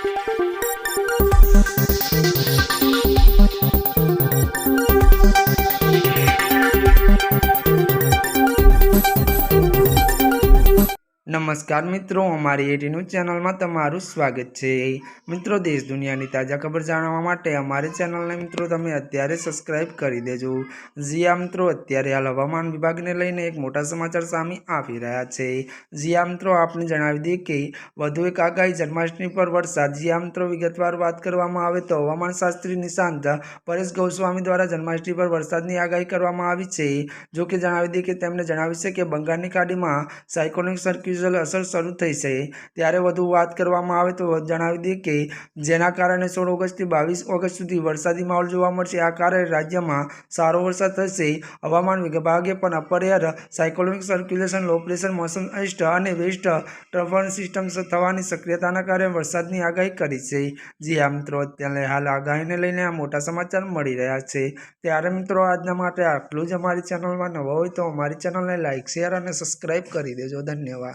Thank you. નમસ્કાર મિત્રો, અમારી એટી ન્યૂઝ ચેનલમાં તમારું સ્વાગત છે. મિત્રો, દેશ દુનિયાની તાજા ખબર જાણવા માટે અમારી ચેનલને મિત્રો તમે અત્યારે સબસ્ક્રાઇબ કરી દેજો. જીયા મિત્રો, અત્યારે હાલ હવામાન વિભાગને લઈને એક મોટા સમાચાર સામે આવી રહ્યા છે. જીયા મિત્રો, આપને જણાવી દઈએ કે વધુ એક આગાહી જન્માષ્ટમી પર વરસાદ. જીયા મિત્રો, વિગતવાર વાત કરવામાં આવે તો હવામાન શાસ્ત્રી નિશાંત પરેશ ગૌસ્વામી દ્વારા જન્માષ્ટમી પર વરસાદની આગાહી કરવામાં આવી છે. જો કે જણાવી દઈએ કે તેમણે જણાવ્યું છે કે બંગાળની ખાડીમાં સાયકોનિક સર્ક્યુઝલ અસર શરૂ થઈ છે. ત્યારે વધુ વાત કરવામાં આવે તો જણાવી દઈએ કે, જેના કારણે સોળ ઓગસ્ટથી બાવીસ ઓગસ્ટ સુધી વરસાદી માહોલ જોવા મળશે. આ કારણે રાજ્યમાં સારો વરસાદ થશે. હવામાન વિભાગે પણ upper air cyclonic circulation, low pressure, મોસમ ઇસ્ટ અને વેસ્ટ ટ્રફન સિસ્ટમ થવાની સક્રિયતાના કારણે વરસાદની આગાહી કરી છે. જી આ મિત્રો, અત્યારે હાલ આગાહીને લઈને આ મોટા સમાચાર મળી રહ્યા છે. ત્યારે મિત્રો, આજના માટે આટલું જ. અમારી ચેનલમાં નવા હોય તો અમારી ચેનલને લાઇક શેર અને સબસ્ક્રાઇબ કરી દેજો. ધન્યવાદ.